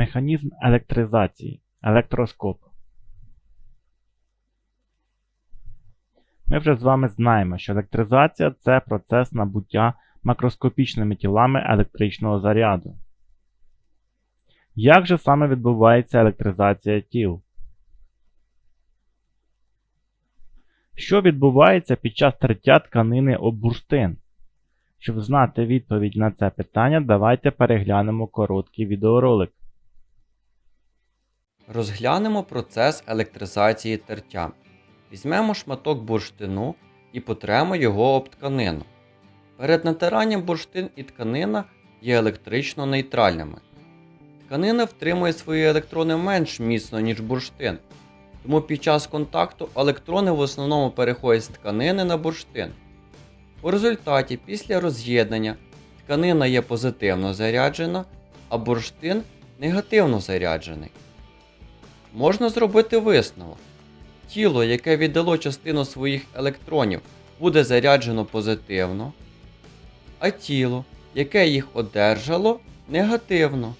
Механізм електризації. Електроскоп. Ми вже з вами знаємо, що електризація це процес набуття макроскопічними тілами електричного заряду. Як же саме відбувається електризація тіл? Що відбувається під час тертя тканини об бурштин? Щоб знати відповідь на це питання, давайте переглянемо короткий відеоролик. Розглянемо процес електризації тертя. Візьмемо шматок бурштину і потремо його об тканину. Перед натиранням бурштин і тканина є електрично нейтральними. Тканина втримує свої електрони менш міцно, ніж бурштин, тому під час контакту електрони в основному переходять з тканини на бурштин. У результаті, після роз'єднання, тканина є позитивно заряджена, а бурштин негативно заряджений. Можна зробити висновок. Тіло, яке віддало частину своїх електронів, буде заряджено позитивно, а тіло, яке їх одержало, негативно.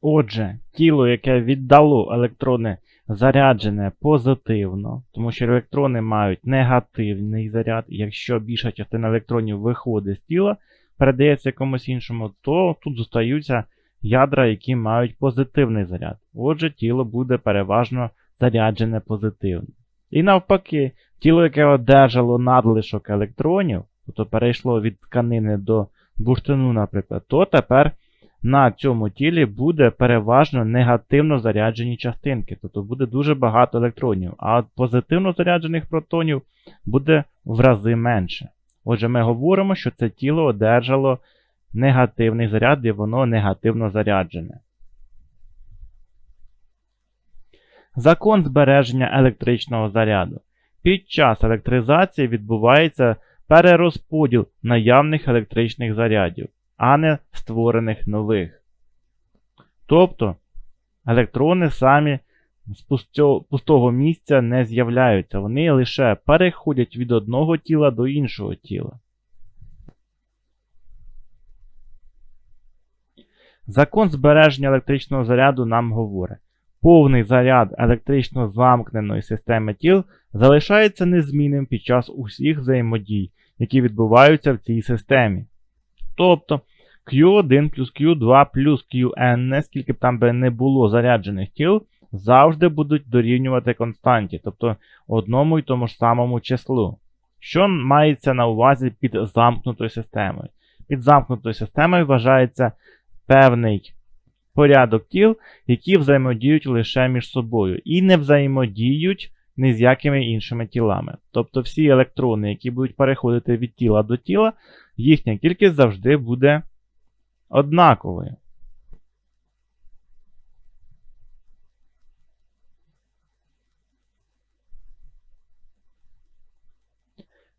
Отже, тіло, яке віддало електрони заряджене позитивно, тому що електрони мають негативний заряд, якщо більша частина електронів виходить з тіла, передається комусь іншому, то тут зостаються ядра, які мають позитивний заряд. Отже, тіло буде переважно заряджене позитивно. І навпаки, тіло, яке одержало надлишок електронів, тобто перейшло від тканини до бурштину, наприклад, то тепер на цьому тілі буде переважно негативно заряджені частинки, тобто буде дуже багато електронів, а позитивно заряджених протонів буде в рази менше. Отже, ми говоримо, що це тіло одержало негативний заряд і воно негативно заряджене. Закон збереження електричного заряду. Під час електризації відбувається перерозподіл наявних електричних зарядів, а не створених нових. Тобто електрони самі з пустого місця не з'являються, вони лише переходять від одного тіла до іншого тіла. Закон збереження електричного заряду нам говорить, повний заряд електрично замкненої системи тіл залишається незмінним під час усіх взаємодій, які відбуваються в цій системі. Тобто Q1 плюс Q2 плюс Qn, скільки б там би не було заряджених тіл, завжди будуть дорівнювати константі, тобто одному й тому ж самому числу. Що мається на увазі під замкнутою системою? Під замкнутою системою вважається певний порядок тіл, які взаємодіють лише між собою, і не взаємодіють ні з якими іншими тілами. Тобто всі електрони, які будуть переходити від тіла до тіла, їхня кількість завжди буде однаковою.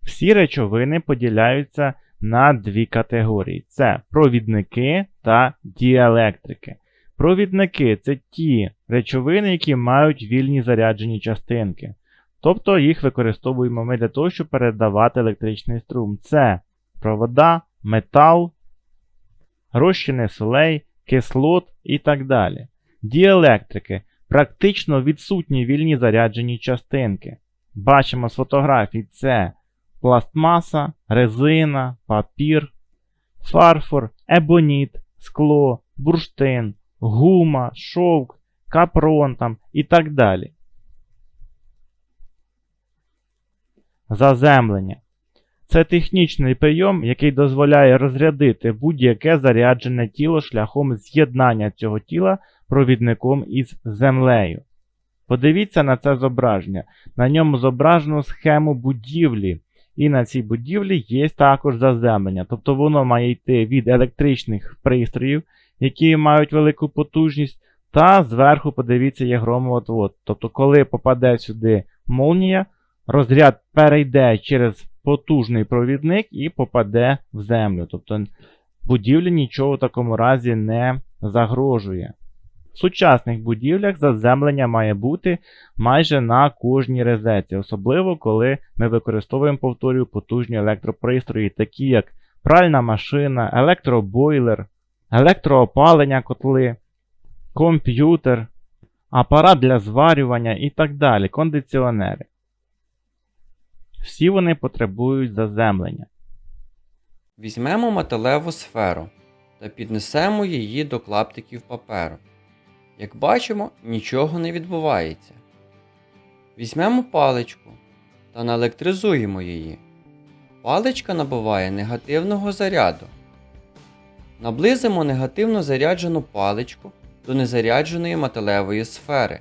Всі речовини поділяються на дві категорії: це провідники та діелектрики. Провідники це ті речовини, які мають вільні заряджені частинки. Тобто їх використовуємо ми для того, щоб передавати електричний струм. Це провода, метал, розчини солей, кислот і так далі. Діелектрики практично відсутні вільні заряджені частинки. Бачимо з фотографій це пластмаса, резина, папір, фарфор, ебоніт, скло, бурштин, гума, шовк, капрон там і так далі. Заземлення. Це технічний прийом, який дозволяє розрядити будь-яке заряджене тіло шляхом з'єднання цього тіла провідником із землею. Подивіться на це зображення. На ньому зображено схему будівлі, і на цій будівлі є також заземлення. Тобто воно має йти від електричних пристроїв, які мають велику потужність, та зверху, подивіться, є громоотвод. Тобто, коли попаде сюди молнія, розряд перейде через потужний провідник і попаде в землю. Тобто будівлі нічого в такому разі не загрожує. В сучасних будівлях заземлення має бути майже на кожній резеці, особливо коли ми використовуємо, повторюю, потужні електропристрої, такі як пральна машина, електробойлер, електроопалення котли, комп'ютер, апарат для зварювання і так далі, кондиціонери. Всі вони потребують заземлення. Візьмемо металеву сферу та піднесемо її до клаптиків паперу. Як бачимо, нічого не відбувається. Візьмемо паличку та наелектризуємо її. Паличка набуває негативного заряду. Наблизимо негативно заряджену паличку до незарядженої металевої сфери.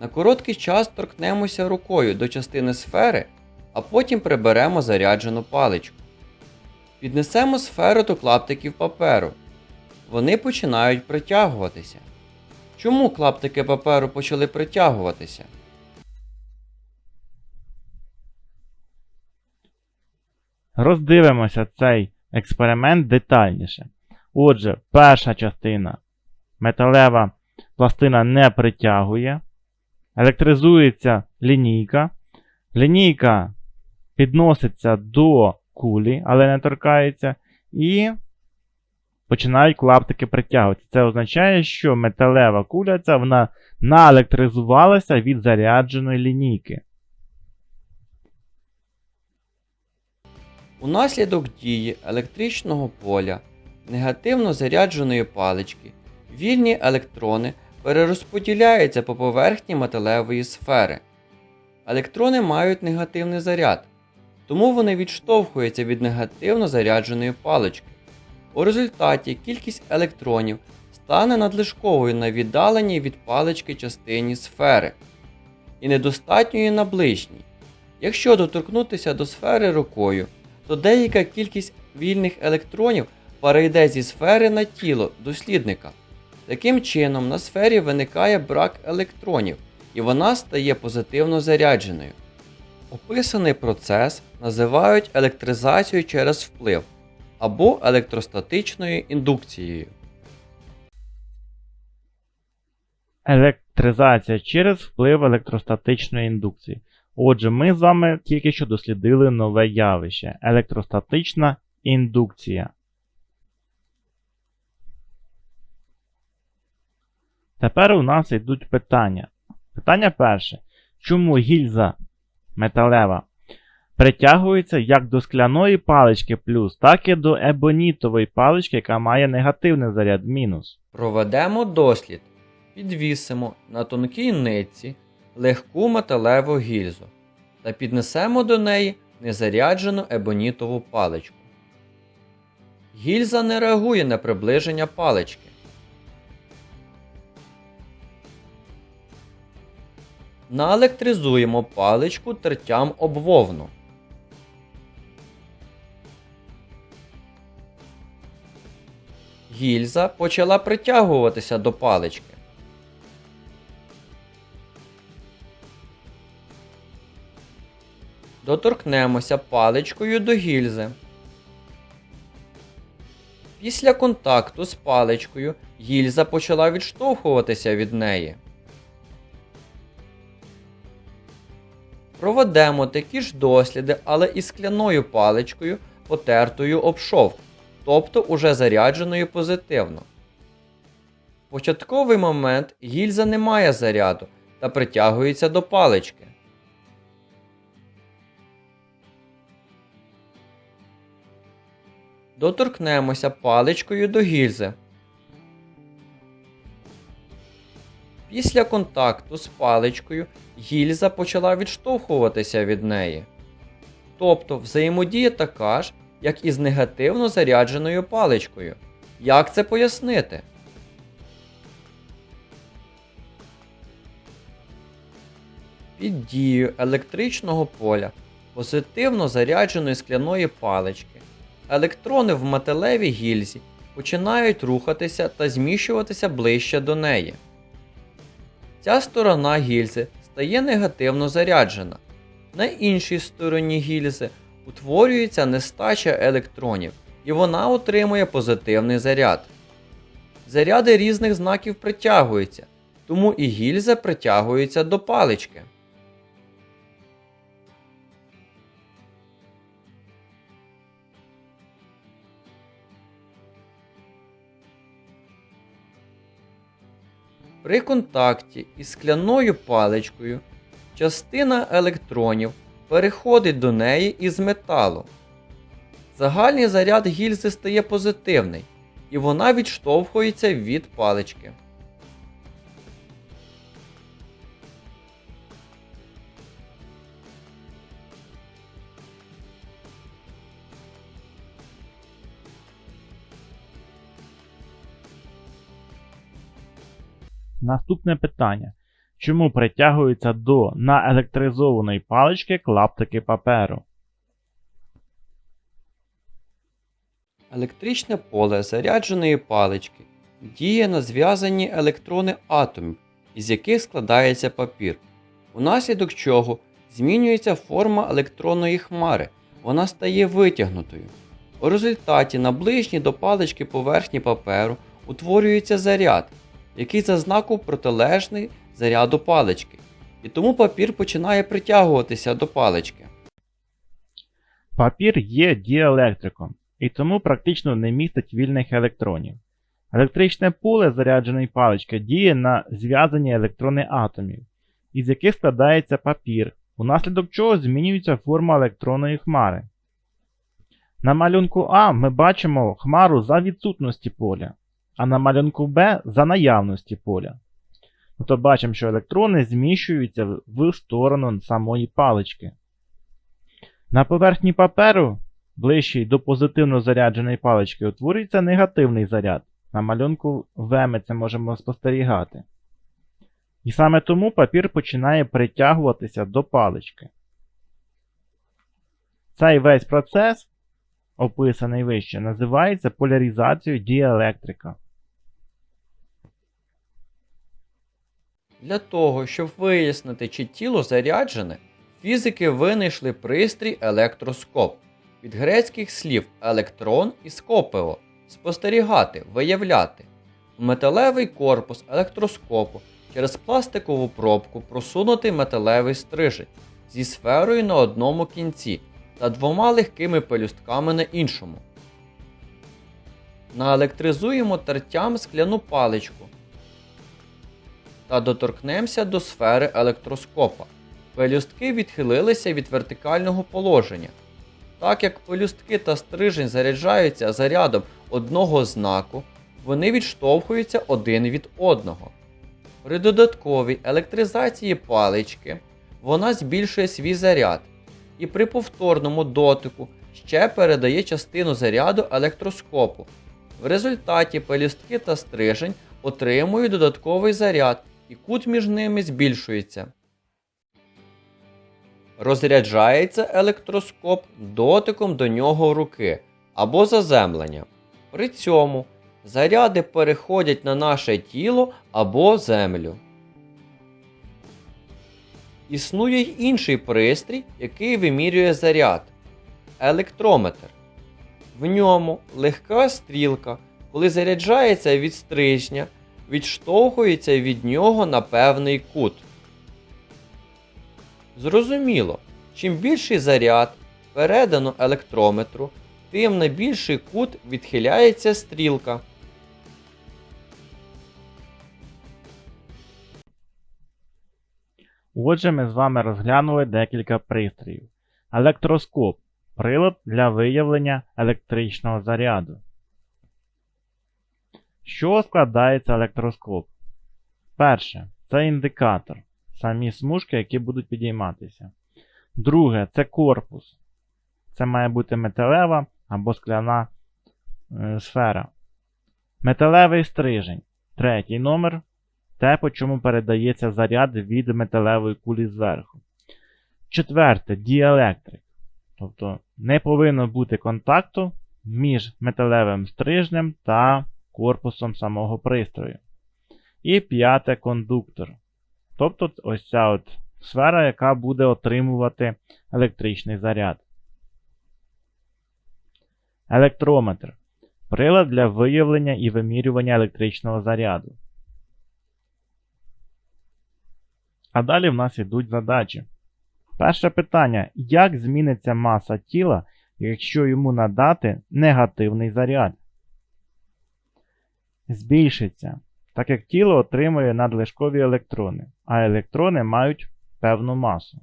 На короткий час торкнемося рукою до частини сфери, а потім приберемо заряджену паличку. Піднесемо сферу до клаптиків паперу. Вони починають притягуватися. Чому клаптики паперу почали притягуватися? Роздивимося цей експеримент детальніше. Отже, перша частина металева пластина не притягує, електризується лінійка. Лінійка підноситься до кулі, але не торкається, і починають клаптики притягуватися. Це означає, що металева куля ця вона наелектризувалася від зарядженої лінійки. Унаслідок дії електричного поля негативно зарядженої палички вільні електрони перерозподіляються по поверхні металевої сфери. Електрони мають негативний заряд, тому вони відштовхуються від негативно зарядженої палички. У результаті кількість електронів стане надлишковою на віддаленій від палички частині сфери і недостатньою на ближній. Якщо доторкнутися до сфери рукою, то деяка кількість вільних електронів перейде зі сфери на тіло дослідника. Таким чином, на сфері виникає брак електронів, і вона стає позитивно зарядженою. Описаний процес називають електризацією через вплив або електростатичною індукцією. Електризація через вплив електростатичної індукції. Отже, ми з вами тільки що дослідили нове явище електростатична індукція. Тепер у нас йдуть питання. Питання перше. Чому гільза металева притягується як до скляної палички плюс, так і до ебонітової палички, яка має негативний заряд мінус? Проведемо дослід. Підвісимо на тонкій нитці легку металеву гільзу та піднесемо до неї незаряджену ебонітову паличку. Гільза не реагує на приближення палички. Наелектризуємо паличку тертям об вовну. Гільза почала притягуватися до палички. Доторкнемося паличкою до гільзи. Після контакту з паличкою гільза почала відштовхуватися від неї. Проведемо такі ж досліди, але із скляною паличкою, потертою об шовк, тобто уже зарядженою позитивно. В початковий момент гільза не має заряду та притягується до палички. Доторкнемося паличкою до гільзи. Після контакту з паличкою гільза почала відштовхуватися від неї. Тобто взаємодія така ж, як і з негативно зарядженою паличкою. Як це пояснити? Під дією електричного поля позитивно зарядженої скляної палички електрони в металевій гільзі починають рухатися та зміщуватися ближче до неї. Ця сторона гільзи стає негативно заряджена. На іншій стороні гільзи утворюється нестача електронів, і вона отримує позитивний заряд. Заряди різних знаків притягуються, тому і гільза притягується до палички. При контакті із скляною паличкою частина електронів переходить до неї із металу. Загальний заряд гільзи стає позитивний, і вона відштовхується від палички. Наступне питання. Чому притягуються до наелектризованої палички клаптики паперу? Електричне поле зарядженої палички діє на зв'язані електрони атомів, із яких складається папір, унаслідок чого змінюється форма електронної хмари, вона стає витягнутою. У результаті на ближній до палички поверхні паперу утворюється заряд, який за знаку протилежний заряду палички, і тому папір починає притягуватися до палички. Папір є діелектриком і тому практично не містить вільних електронів. Електричне поле зарядженої палички діє на зв'язані електрони атомів, із яких складається папір, унаслідок чого змінюється форма електронної хмари. На малюнку А ми бачимо хмару за відсутності поля, а на малюнку Б за наявності поля. Тобто бачимо, що електрони зміщуються в- сторону самої палички. На поверхні паперу, ближчій до позитивно зарядженої палички, утворюється негативний заряд. На малюнку В ми це можемо спостерігати. І саме тому папір починає притягуватися до палички. Цей весь процес, описаний вище, називається поляризацією діелектрика. Для того, щоб вияснити, чи тіло заряджене, фізики винайшли пристрій електроскоп від грецьких слів електрон і скопео спостерігати, виявляти. Металевий корпус електроскопу через пластикову пробку просунутий металевий стрижень зі сферою на одному кінці та двома легкими пелюстками на іншому. Наелектризуємо тертям скляну паличку та доторкнемося до сфери електроскопа. Пелюстки відхилилися від вертикального положення. Так як пелюстки та стрижень заряджаються зарядом одного знаку, вони відштовхуються один від одного. При додатковій електризації палички вона збільшує свій заряд і при повторному дотику ще передає частину заряду електроскопу. В результаті пелюстки та стрижень отримують додатковий заряд і кут між ними збільшується. Розряджається електроскоп дотиком до нього руки або заземлення. При цьому заряди переходять на наше тіло або землю. Існує й інший пристрій, який вимірює заряд електрометр. В ньому легка стрілка, коли заряджається від стрижня, відштовхується від нього на певний кут. Зрозуміло, чим більший заряд передано електрометру, тим на більший кут відхиляється стрілка. Отже, ми з вами розглянули декілька пристроїв. Електроскоп прилад для виявлення електричного заряду. Що складається електроскоп? Перше, це індикатор. Самі смужки, які будуть підійматися. Друге, це корпус. Це має бути металева або скляна е, сфера. Металевий стрижень. Третій номер те, по чому передається заряд від металевої кулі зверху. Четверте діелектрик. Тобто не повинно бути контакту між металевим стрижнем та корпусом самого пристрою. І п'яте кондуктор. Тобто ось ця от сфера, яка буде отримувати електричний заряд. Електрометр. Прилад для виявлення і вимірювання електричного заряду. А далі в нас йдуть задачі. Перше питання: як зміниться маса тіла, якщо йому надати негативний заряд? Збільшиться. так як тіло отримує надлишкові електрони, а електрони мають певну масу.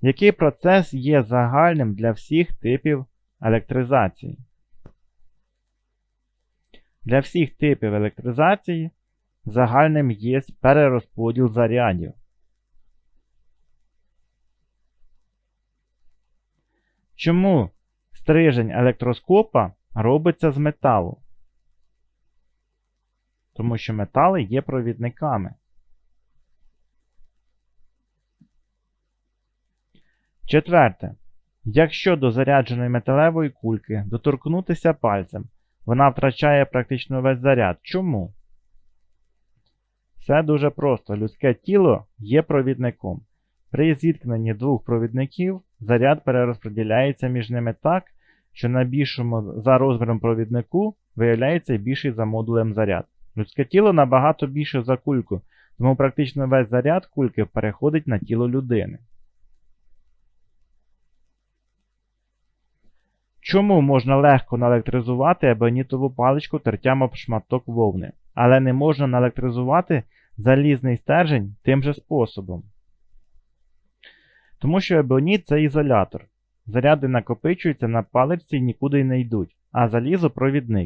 Який процес є загальним для всіх типів електризації? Для всіх типів електризації загальним є перерозподіл зарядів. Чому стрижень електроскопа робиться з металу? Тому що метали є провідниками. Четверте. Якщо до зарядженої металевої кульки доторкнутися пальцем, вона втрачає практично весь заряд. Чому? Все дуже просто. Людське тіло є провідником. При зіткненні двох провідників заряд перерозподіляється між ними так, що на більшому за розміром провіднику виявляється більший за модулем заряд. Людське тіло набагато більше за кульку, тому практично весь заряд кульки переходить на тіло людини. Чому можна легко наелектризувати ебонітову паличку тертям об шматок вовни, але не можна наелектризувати залізний стержень тим же способом? Тому що ебоніт це ізолятор. Заряди накопичуються на паличці і нікуди не йдуть, а залізо провідник.